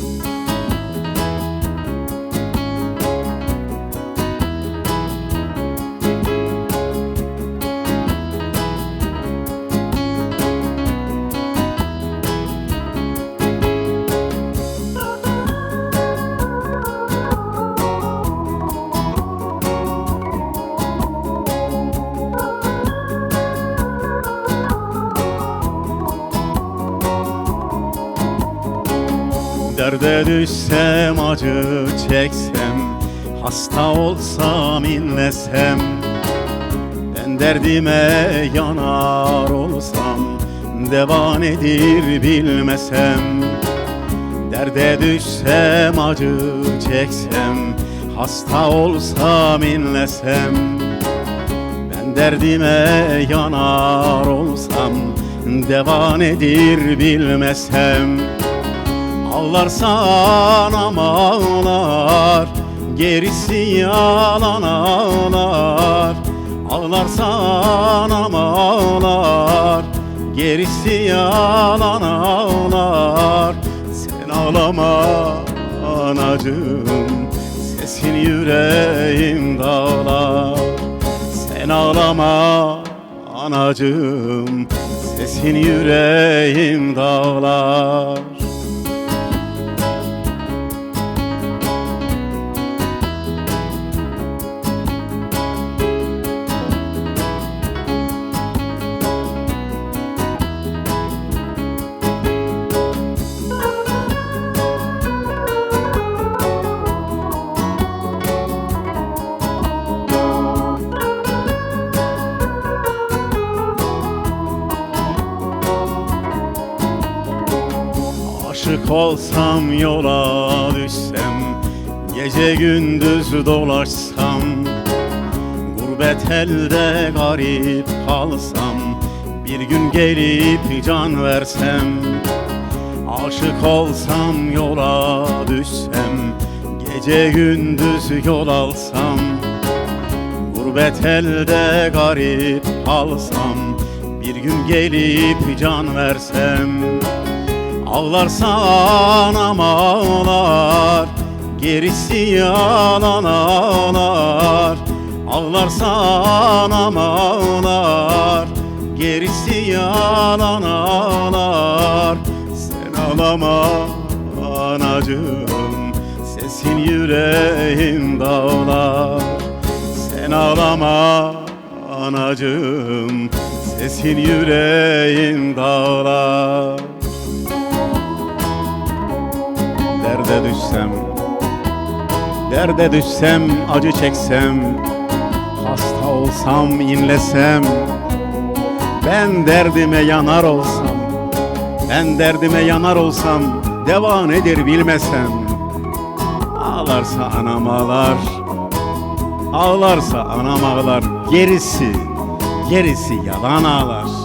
Bye. Derde düşsem acı çeksem Hasta olsam inlesem Ben derdime yanar olsam Deva nedir bilmesem. Derde düşsem acı çeksem Hasta olsam inlesem Ben derdime yanar olsam Deva nedir bilmesem Ağlarsan ama ağlar Gerisi yalan ağlar. Ağlarsan ama ağlar Gerisi yalan ağlar. Sen ağlama anacığım Sesin yüreğim dağlar. Sen ağlama anacığım Sesin yüreğim dağlar Aşık olsam yola düşsem Gece gündüz dolaşsam Gurbet elde garip kalsam Bir gün gelip can versem Aşık olsam yola düşsem Gece gündüz yol alsam Gurbet elde garip kalsam Bir gün gelip can versem Ağlarsan ama ağlar Gerisi yalan ağlar. Ağlarsan ama ağlar Gerisi yalan ağlar. Sen ağlama anacığım Sesin yüreğim dağlar. Sen ağlama anacığım Sesin yüreğim dağlar Derde düşsem Derde düşsem acı çeksem Hasta olsam inlesem Ben derdime yanar olsam Ben derdime yanar olsam Deva nedir bilmesem. Ağlarsa anam ağlar Ağlarsa anam ağlar Gerisi Gerisi yalan ağlar